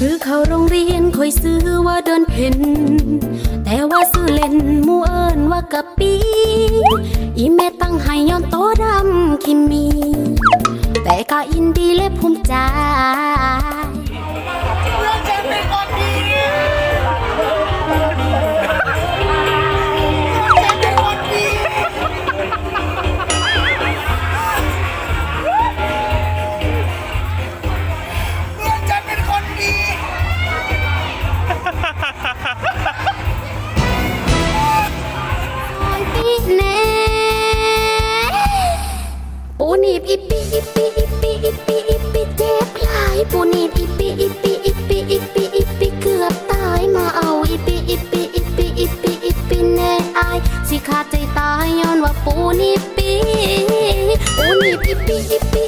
ซื้อเข้าโรงเรียนคอยซื้อว่าเดินเพ่นแต่ว่าซื้อเล่นมูเอิญว่ากะปีอีแม่ตั้งให้ย้อนโตดำคิมมี แต่ก็อินดีและภูมิใจ แน่ปูนีบอีปีอีปีอีปีอีปีอีปีเจ็บหลายปูนีบอีปีอีปีอีปีอีปีอีปีเกือบตายมาเอาอีปีอีปีอีปีอีปีอีปีแน่อายสิขาดใจตายย้อนว่าปูนีบปีปูนีบอีปีอีปี